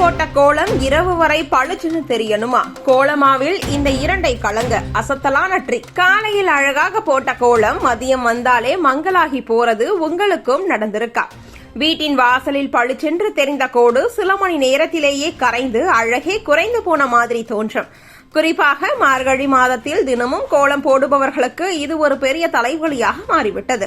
போட்ட கோலம் இரவு வரை பழுச்சுன்னு தெரியணுமா? கோலமாவில் இந்த இரண்டை கலங்க. அசத்தலான ட்ரிக் காலையில் அழகாக போட்ட கோலம் மதியம் வந்தாலே மங்கலாகி போறது உங்களுக்கும் நடந்திருக்கா? வீட்டின் வாசலில் பழுச்சென்று தெரிந்த கோடு சில மணி நேரத்திலேயே கரைந்து அழகே குறைந்து போன மாதிரி தோன்றும். குறிப்பாக மார்கழி மாதத்தில் தினமும் கோலம் போடுபவர்களுக்கு இது ஒரு பெரிய தலைவலியாக மாறிவிட்டது.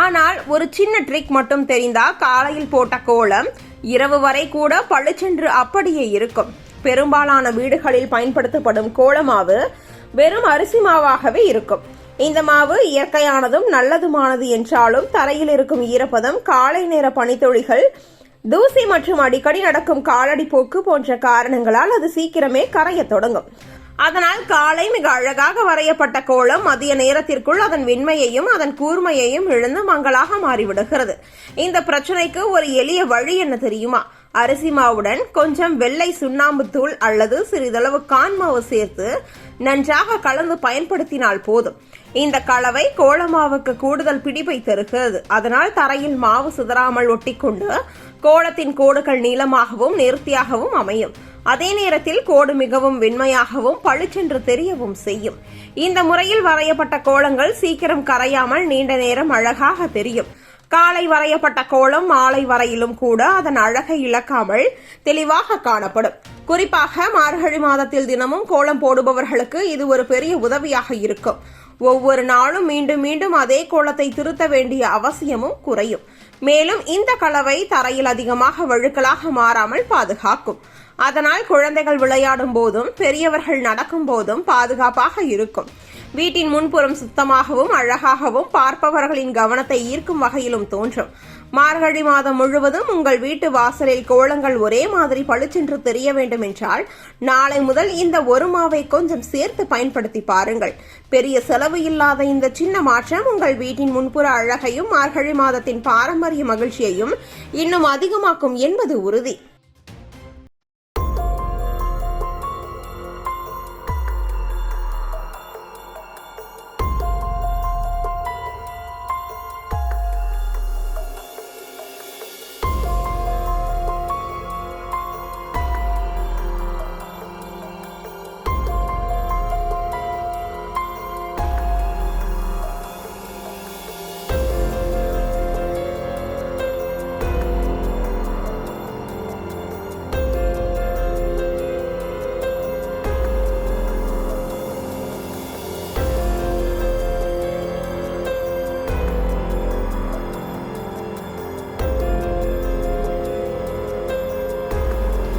ஆனால் ஒரு சின்ன ட்ரிக் மட்டும் தெரிந்தா காலையில் போட்ட கோலம் இரவு வரை கூட பழுச்சென்று அப்படியே இருக்கும். பெரும்பாலான வீடுகளில் பயன்படுத்தப்படும் கோலமாவு வெறும் அரிசி மாவாகவே இருக்கும். இந்த மாவு இயற்கையானதும் நல்லதுமானது என்றாலும் தரையில் இருக்கும் ஈரப்பதம் காலை நேர பனித்துளிகள் தூசி மற்றும் அடிக்கடி நடக்கும் காலடி போக்கு போன்ற காரணங்களால் அது சீக்கிரமே கரையத் தொடங்கும். அதனால் காலை மிக அழகாக வரையப்பட்ட கோலம் மதிய நேரத்திற்குள் அதன் வெண்மையையும் அதன் கூர்மையையும் இழந்து மங்களாக மாறிவிடுகிறது. இந்த பிரச்சனைக்கு ஒரு எளிய வழி என்ன தெரியுமா? அரிசி மாவுடன் கொஞ்சம் வெள்ளை சுண்ணாம்பு தூள் அல்லது சிறிதளவு கான்மாவு சேர்த்து நன்றாக கலந்து பயன்படுத்தினால் போதும். இந்த கலவை கோலமாவுக்கு கூடுதல் பிடிப்பை தருகிறது. அதனால் தரையில் மாவு சிதறாமல் ஒட்டிக்கொண்டு கோலத்தின் கோடுகள் நீளமாகவும் நேர்த்தியாகவும் அமையும். அதே நேரத்தில் கோடு மிகவும் வெண்மையாகவும் பளிச்சென்று தெரியவும் செய்யும். இந்த முறையில் வரையப்பட்ட கோலங்கள் சீக்கிரம் கரையாமல் நீண்ட நேரம் அழகாக தெரியும். காலை வரையப்பட்ட கோலம் மாலை வரையிலும் கூட அதன் அழகை இழக்காமல் தெளிவாக காணப்படும். குறிப்பாக மார்கழி மாதத்தில் தினமும் கோலம் போடுபவர்களுக்கு இது ஒரு பெரிய உதவியாக இருக்கும். ஒவ்வொரு நாளும் மீண்டும் மீண்டும் அதே கோலத்தை திருத்த வேண்டிய அவசியமும் குறையும். மேலும் இந்த கலவை தரையில் அதிகமாக வழுக்களாக மாறாமல் பாதுகாக்கும். அதனால் குழந்தைகள் விளையாடும் போதும் பெரியவர்கள் நடக்கும் போதும் பாதுகாப்பாக இருக்கும். வீட்டின் முன்புறம் சுத்தமாகவும் அழகாகவும் பார்ப்பவர்களின் கவனத்தை ஈர்க்கும் வகையிலும் தோன்றும். மார்கழி மாதம் முழுவதும் உங்கள் வீட்டு வாசலில் கோலங்கள் ஒரே மாதிரி பளிச்சென்று தெரிய வேண்டும் என்றால் நாளை முதல் இந்த ஒரு மாவை கொஞ்சம் சேர்த்து பயன்படுத்தி பாருங்கள். பெரிய செலவு இல்லாத இந்த சின்ன மாற்றம் உங்கள் வீட்டின் முன்புற அழகையும் மார்கழி மாதத்தின் பாரம்பரிய மகிழ்ச்சியையும் இன்னும் அதிகமாக்கும் என்பது உறுதி.